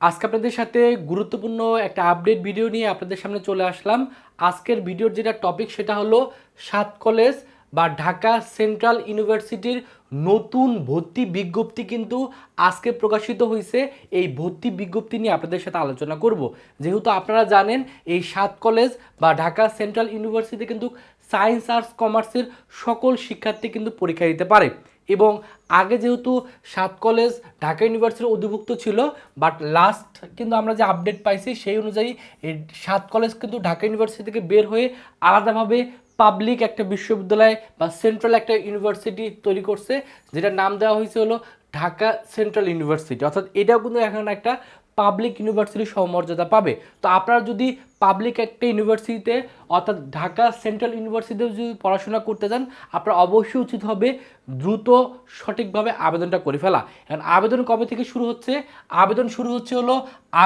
আজকে আপনাদের সাথে গুরুত্বপূর্ণ একটা আপডেট ভিডিও নিয়ে আপনাদের সামনে চলে আসলাম। আজকের ভিডিওর যেটা টপিক সেটা হলো সাত কলেজ বা ঢাকা সেন্ট্রাল ইউনিভার্সিটির নতুন ভর্তি বিজ্ঞপ্তি কিন্তু আজকে প্রকাশিত হয়েছে এই ভর্তি বিজ্ঞপ্তি নিয়ে আপনাদের সাথে আলোচনা করব। যেহেতু আপনারা জানেন, এই সাত কলেজ বা ঢাকা সেন্ট্রাল ইউনিভার্সিটি কিন্তু সায়েন্স আর্টস কমার্সের সকল শিক্ষার্থী কিন্তু পরীক্ষা দিতে পারে। এবং আগে যেহেতু সাত কলেজ ঢাকা ইউনিভার্সিটির অধিভুক্ত ছিল বাট লাস্ট কিন্তু আমরা যে আপডেট পাইছি সেই অনুযায়ী সাত কলেজ কিন্তু ঢাকা ইউনিভার্সিটি থেকে বের হয়ে আলাদাভাবে পাবলিক একটা বিশ্ববিদ্যালয় বা সেন্ট্রাল একটা ইউনিভার্সিটি তৈরি করছে যেটা নাম দেওয়া হয়েছে হলো ঢাকা সেন্ট্রাল ইউনিভার্সিটি। অর্থাৎ এটাও কিন্তু এখন একটা পাবলিক ইউনিভার্সিটির সমমর্যাদা পাবে। তো আপনারা যদি পাবলিক একটা ইউনিভার্সিটিতে অর্থাৎ ঢাকা সেন্ট্রাল ইউনিভার্সিটিতে যদি পড়াশোনা করতে চান আপনার অবশ্যই উচিত হবে দ্রুত সঠিকভাবে আবেদনটা করে ফেলা। এখন আবেদন কবে থেকে শুরু হচ্ছে? আবেদন শুরু হচ্ছে হলো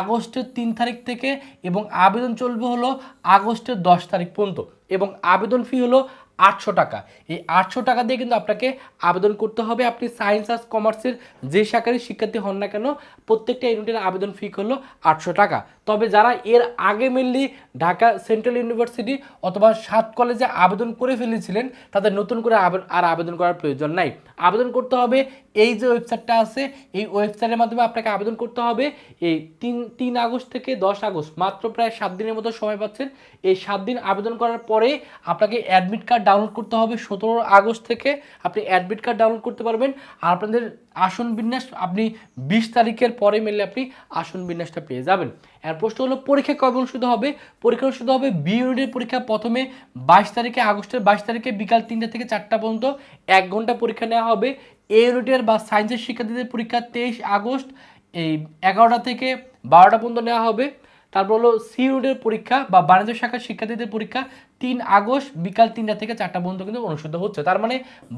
আগস্টের তিন তারিখ থেকে এবং আবেদন চলবে হলো আগস্টের দশ তারিখ পর্যন্ত। এবং আবেদন ফি হলো আটশো টাকা। এই আটশো টাকা দিয়ে কিন্তু আপনাকে আবেদন করতে হবে। আপনি সায়েন্স আর্টস কমার্সের যে শাখারই শিক্ষার্থী হন না কেন, প্রত্যেকটা ইউনিটের আবেদন ফি হলো আটশো টাকা। তবে যারা এর আগে মেনলি ঢাকা সেন্ট্রাল ইউনিভার্সিটি অথবা সাত কলেজে আবেদন করে ফেলেছিলেন, তাদের নতুন করে আর আবেদন করার প্রয়োজন নাই। আবেদন করতে হবে, এই যে ওয়েবসাইটটা আছে, এই ওয়েবসাইটের মাধ্যমে আপনাকে আবেদন করতে হবে, এই তিন তিন আগস্ট থেকে দশ আগস্ট, মাত্র প্রায় সাত দিনের মতো সময় পাচ্ছেন। এই সাত দিন আবেদন করার পরে আপনাকে অ্যাডমিট কার্ড ডাউনলোড করতে হবে, সতেরো আগস্ট থেকে আপনি অ্যাডমিট কার্ড ডাউনলোড করতে পারবেন। আর আপনাদের আসন বিন্যাস, আপনি বিশ তারিখের পরে মেলে আপনি আসন বিন্যাসটা পেয়ে যাবেন। এর প্রশ্ন হলো, পরীক্ষা কবে অনুষ্ঠিত হবে? পরীক্ষা অনুষ্ঠিত হবে বি ইউনিটের পরীক্ষা প্রথমে বাইশ তারিখে, আগস্টের বাইশ তারিখে বিকাল তিনটা থেকে চারটা পর্যন্ত। এক ঘণ্টা পরীক্ষা নেওয়া হবে। এ ইউনিটের বা সায়েন্সের শিক্ষার্থীদের পরীক্ষা তেইশ আগস্ট, এই এগারোটা থেকে বারোটা পর্যন্ত নেওয়া হবে। তারপর হলো সি ইউনিটের পরীক্ষা বা বাণিজ্য শাখার শিক্ষার্থীদের পরীক্ষা তিন আগস্ট বিকাল তিনটা থেকে চারটা পর্যন্ত কিন্তু অনুষ্ঠিত হচ্ছে। তার মানে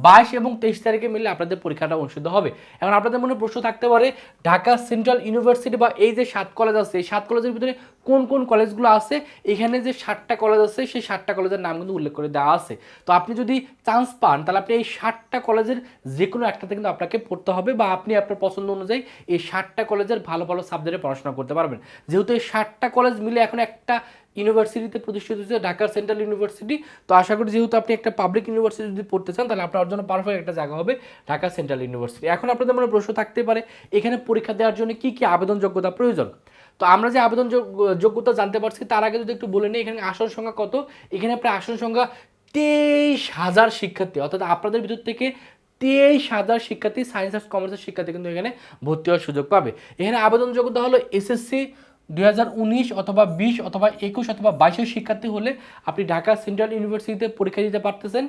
বাইশ এবং তেইশ তারিখে মিলে আপনাদের পরীক্ষাটা অনুষ্ঠিত হবে। এখন আপনাদের মনে প্রশ্ন থাকতে পারে, ঢাকা সেন্ট্রাল ইউনিভার্সিটি বা এই যে সাত কলেজ আছে, এই সাত কলেজের ভিতরে কোন কোন কলেজগুলো আছে? এখানে যে সাতটা কলেজ আছে, সেই সাতটা কলেজের নাম কিন্তু উল্লেখ করে দেওয়া আছে। তো আপনি যদি চান্স পান, তাহলে আপনি এই সাতটা কলেজের যে কোনো একটাতে কিন্তু আপনাকে পড়তে হবে বা আপনি আপনার পছন্দ অনুযায়ী এই সাতটা কলেজের ভালো ভালো সাবজেক্টে পড়াশোনা করতে পারবেন। যেহেতু এই সাতটা কলেজ মিলে এখন একটা ইউনিভার্সিটিতে প্রতিষ্ঠিত হয়েছে ঢাকা সেন্ট্রাল ইউনিভার্সিটি। তো আশা করি যেহেতু আপনি একটা পাবলিক ইউনিভার্সিটি যদি পড়তে চান, তাহলে আপনার জন্য পারফেক্ট একটা জায়গা হবে ঢাকা সেন্ট্রাল ইউনিভার্সিটি। এখন আপনাদের মনে প্রশ্ন থাকতে পারে, এখানে পরীক্ষা দেওয়ার জন্য কী কী আবেদন যোগ্যতা প্রয়োজন? তো আমরা যে আবেদন যোগ- যোগ্যতা জানতে পারছি, তার আগে যদি একটু বলে নিই, এখানে আসন সংখ্যা কত? এখানে প্রায় আসন সংখ্যা তেইশ হাজার শিক্ষার্থী। অর্থাৎ আপনাদের ভিতর থেকে তেইশ হাজার শিক্ষার্থী সায়েন্স আর্টস কমার্সের শিক্ষার্থী কিন্তু এখানে ভর্তি হওয়ার সুযোগ পাবে। এখানে আবেদন যোগ্যতা হলো এসএসসি দুই হাজার উনিশ অথবা বিশ অথবা একুশ অথবা বাইশের শিক্ষার্থী হলে আপনি ঢাকা সেন্ট্রাল ইউনিভার্সিটিতে পরীক্ষা দিতে পারতেছেন।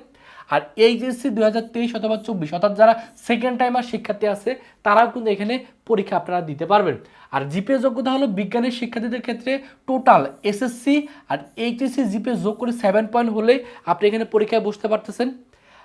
আর এইচএসসি দুই হাজার তেইশ অথবা চব্বিশ অর্থাৎ যারা সেকেন্ড টাইমার শিক্ষার্থী আছে, তারাও কিন্তু এখানে পরীক্ষা আপনারা দিতে পারবেন। আর জিপিএ যোগ্যতা হলো বিজ্ঞানের শিক্ষার্থীদের ক্ষেত্রে টোটাল এসএসসি আর এইচএসসি জিপিএ যোগ করে সেভেন পয়েন্ট হলে আপনি এখানে পরীক্ষায় বসতে পারতেছেন।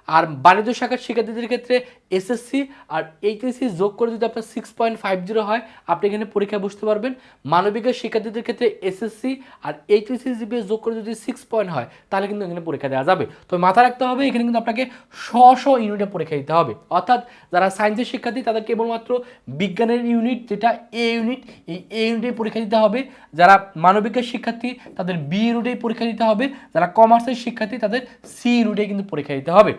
আর বাণিজ্য শাখার শিক্ষার্থীদের ক্ষেত্রে এসএসসি আর এইচএসসি যোগ করে যদি আপনার সিক্স পয়েন্ট ফাইভ জিরো হয়, আপনি এখানে পরীক্ষায় বসতে পারবেন। মানবিকের শিক্ষার্থীদের ক্ষেত্রে এসএসসি আর এইচএসসি জিপিএ যোগ করে যদি সিক্স পয়েন্ট হয়, তাহলে কিন্তু এখানে পরীক্ষা দেওয়া যাবে। তো মাথা রাখতে হবে, এখানে কিন্তু আপনাকে শ শ ইউনিটে পরীক্ষা দিতে হবে। অর্থাৎ যারা সায়েন্সের শিক্ষার্থী, তাদের কেবলমাত্র বিজ্ঞানের ইউনিট, যেটা এ ইউনিট, এই এ ইউনিটেই পরীক্ষা দিতে হবে। যারা মানবিকের শিক্ষার্থী, তাদের বি ইউনিটেই পরীক্ষা দিতে হবে। যারা কমার্সের শিক্ষার্থী, তাদের সি ইউনিটে কিন্তু পরীক্ষা দিতে হবে।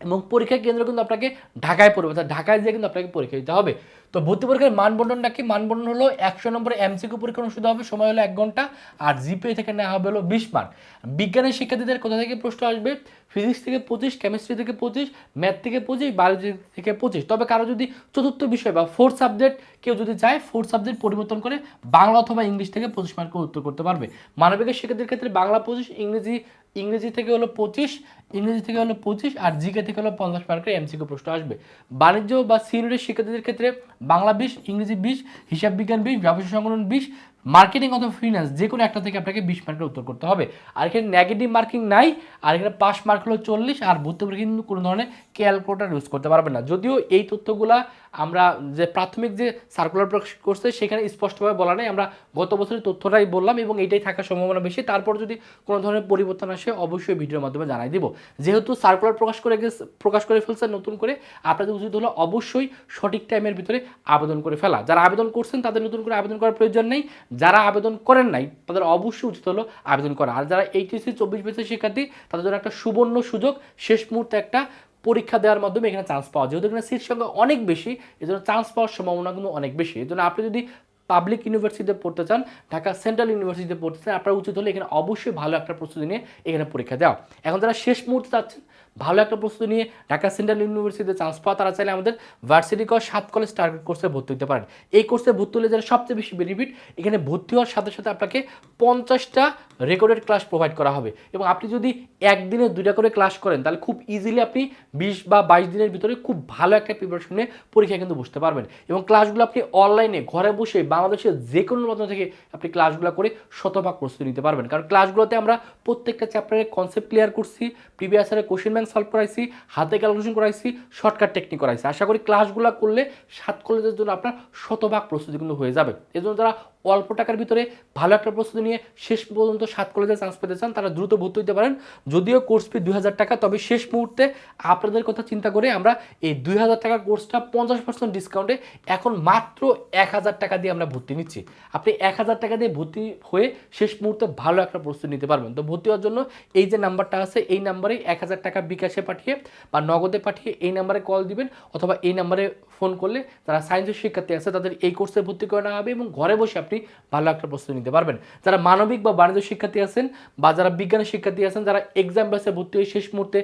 এবং পরীক্ষা কেন্দ্র কিন্তু আপনাকে ঢাকায় পড়বে, অর্থাৎ ঢাকায় যেয়ে কিন্তু আপনাকে পরীক্ষা দিতে হবে। তো ভর্তি পরীক্ষার মানবন্টনটা কি? মানবন্টন হলো একশো নম্বরে এমসিকিউ পরীক্ষা অনুষ্ঠিত হবে, সময় হলো এক ঘণ্টা, আর জিপিএ থেকে নেওয়া হবে হলো বিশ মার্ক বিজ্ঞানের শিক্ষার্থীদের কোথা থেকে প্রশ্ন আসবে? ফিজিক্স থেকে পঁচিশ কেমিস্ট্রি থেকে পঁচিশ ম্যাথ থেকে পঁচিশ বায়োলজি থেকে পঁচিশ। তবে কারও যদি চতুর্থ বিষয় বা ফোর্থ সাবজেক্ট কেউ যদি চায় ফোর্থ সাবজেক্ট পরিবর্তন করে বাংলা অথবা ইংলিশ থেকে পঁচিশ মার্কের উত্তর করতে পারবে। মানবিকের শিক্ষার্থীর ক্ষেত্রে বাংলা পঁচিশ, ইংরেজি ইংরেজি থেকে হলো পঁচিশ, ইংরেজি থেকে হলো পঁচিশ, আর জিকে থেকে হলো পঞ্চাশ মার্কের এমসিকিউ প্রশ্ন আসবে। বাণিজ্য বা সিনিয়রের শিক্ষার্থীদের ক্ষেত্রে বাংলা বিশ ইংরেজি বিশ হিসাব বিজ্ঞান বিশ ব্যবসা সংগঠন বিশ মার্কেটিং অথবা ফিনান্স যে কোনো একটা থেকে আপনাকে বিশ মার্কের উত্তর করতে হবে। আর এখানে নেগেটিভ মার্কিং নাই, আর এখানে পাস মার্ক হলো চল্লিশ, আর ভর্তি কিন্তু কোনো ধরনের ক্যালকুলেটার ইউজ করতে পারবেন না। যদিও এই তথ্যগুলা আমরা যে প্রাথমিক যে সার্কুলার প্রকাশ করছে, সেখানে স্পষ্টভাবে বলা নেই। আমরা গত বছরের তথ্যটাই বললাম এবং এইটাই থাকার সম্ভাবনা বেশি। তারপর যদি কোনো ধরনের পরিবর্তন আসে, অবশ্যই ভিডিওর মাধ্যমে জানাই দিব। যেহেতু সার্কুলার প্রকাশ করে প্রকাশ করে ফেলছে নতুন করে, আপনাদের উচিত হলো অবশ্যই সঠিক টাইমের ভিতরে আবেদন করে ফেলা। যারা আবেদন করছেন, তাদের নতুন করে আবেদন করার প্রয়োজন নেই। যারা আবেদন করেন নাই, তাদের অবশ্যই উচিত হলো আবেদন করা। আর যারা এইচএসসি চব্বিশ বছর শিক্ষার্থী, তাদের জন্য একটা সুবর্ণ সুযোগ, শেষ মুহূর্তে একটা পরীক্ষা দেওয়ার মাধ্যমে এখানে চান্স পাওয়া। যেহেতু এখানে সিট সংখ্যা অনেক বেশি এই জন্য চান্স পাওয়ার সম্ভাবনা কিন্তু অনেক বেশি। এই জন্য আপনি যদি পাবলিক ইউনিভার্সিটিতে পড়তে চান, ঢাকা সেন্ট্রাল ইউনিভার্সিটিতে পড়তে চান, আপনার উচিত হলে এখানে অবশ্যই ভালো একটা প্রস্তুতি নিয়ে এখানে পরীক্ষা দেওয়া। এখন যারা শেষ মুহূর্তে চাচ্ছেন ভালো একটা প্রস্তুতি নিয়ে ঢাকা সেন্ট্রাল ইউনিভার্সিটিতে চান্স পাওয়া, তারা চাইলে আমাদের ভার্সিটি কর সাত কলেজ টার্গেট কোর্সে ভর্তি হতে পারেন। এই কোর্সে ভর্তি হলে যারা সবচেয়ে বেশি বেনিফিট এখানে ভর্তি হওয়ার সাথে সাথে আপনাকে পঞ্চাশটা রেকর্ডেড ক্লাস প্রোভাইড করা হবে। এবং আপনি যদি একদিনে দুইটা করে ক্লাস করেন, তাহলে খুব ইজিলি আপনি বিশ বা বাইশ দিনের ভিতরে খুব ভালো একটা প্রিপারেশন নিয়ে পরীক্ষা কিন্তু বসতে পারবেন। এবং ক্লাসগুলো আপনি অনলাইনে ঘরে বসে, বাংলাদেশের যে কোনো মাধ্যম থেকে আপনি ক্লাসগুলো করে শতভাগ প্রস্তুতি নিতে পারবেন। কারণ ক্লাসগুলোতে আমরা প্রত্যেকটা চ্যাপ্টারের কনসেপ্ট ক্লিয়ার করছি প্রিভিয়াস ইয়ারের কোশ্চেন সলভ করাইছি, হাতে ক্যালকুলেশন করাইছি শর্টকাট টেকনিক করাইছি। আশা করি ক্লাসগুলো করলে সাত কলেজের জন্য আপনার শতভাগ প্রস্তুতি কিন্তু হয়ে যাবে। এজন্য জন্য যারা অল্প টাকার ভিতরে ভালো একটা প্রস্তুতি নিয়ে শেষ পর্যন্ত সাত কলেজে চান্স পেতে চান, তারা দ্রুত ভর্তি হতে পারেন। যদিও কোর্স ফি দুই হাজার টাকা, তবে শেষ মুহূর্তে আপনাদের কথা চিন্তা করে আমরা এই দুই হাজার টাকা কোর্সটা পঞ্চাশ পার্সেন্ট ডিসকাউন্টে এখন মাত্র এক হাজার টাকা দিয়ে আমরা ভর্তি নিচ্ছি। আপনি এক হাজার টাকা দিয়ে ভর্তি হয়ে শেষ মুহূর্তে ভালো একটা প্রস্তুতি নিতে পারবেন। তো ভর্তি হওয়ার জন্য এই যে নাম্বারটা আছে, এই নাম্বারেই এক হাজার টাকা বিকাশে পাঠিয়ে বা নগদে পাঠিয়ে এই নাম্বারে কল দিবেন অথবা এই নাম্বারে ফোন করলে তারা সায়েন্সের শিক্ষার্থী আছে, তাদের এই কোর্সে ভর্তি করে হবে এবং ঘরে বসে আপনি ভালো একটা প্রস্তুতি নিতে পারবেন। যারা মানবিক বা বাণিজ্য শিক্ষার্থী আছেন বা যারা বিজ্ঞানের শিক্ষার্থী আছেন, যারা এক্সাম বেসে ভর্তি হয়ে শেষ মুহূর্তে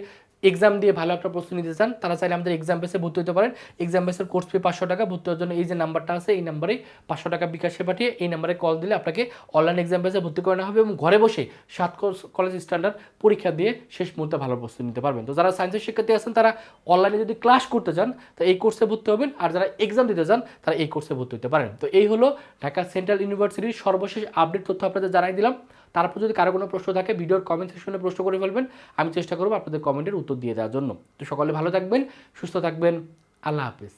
এক্সাম দিয়ে ভালো একটা প্রস্তুতি নিতে চান, তারা চাইলে আমাদের এক্সাম বেসে ভর্তি হতে পারেন। এক্সাম বেসের কোর্স ফি পাঁচশো টাকা, ভর্তি হওয়ার জন্য এই যে নাম্বারটা আছে, এই নাম্বারেই পাঁচশো টাকা বিকাশে পাঠিয়ে এই নাম্বারে কল দিলে আপনাকে অনলাইন এক্সাম বেসে ভর্তি করানো হবে এবং ঘরে বসে সাত কলেজ স্ট্যান্ডার্ড পরীক্ষা দিয়ে শেষ মুহূর্তে ভালো প্রস্তুতি নিতে পারবেন। তো যারা সায়েন্সের শিক্ষার্থী আছেন, তারা অনলাইনে যদি ক্লাস করতে চান, তো এই কোর্সে ভর্তি হবেন। আর যারা এক্সাম দিতে চান, তারা এই কোর্সে ভর্তি হতে পারেন। তো এই হলো ঢাকা সেন্ট্রাল ইউনিভার্সিটির সর্বশেষ আপডেট তথ্য আপনাদের জানাই দিলাম। তারপর যদি কারও কোনো প্রশ্ন থাকে, ভিডিওর কমেন্ট সেকশনে প্রশ্ন করে ফেলবেন। আমি চেষ্টা করব আপনাদের কমেন্টের উত্তর দিয়ে দেওয়ার জন্য। তো সকলে ভালো থাকবেন সুস্থ থাকবেন। আল্লাহ হাফিজ।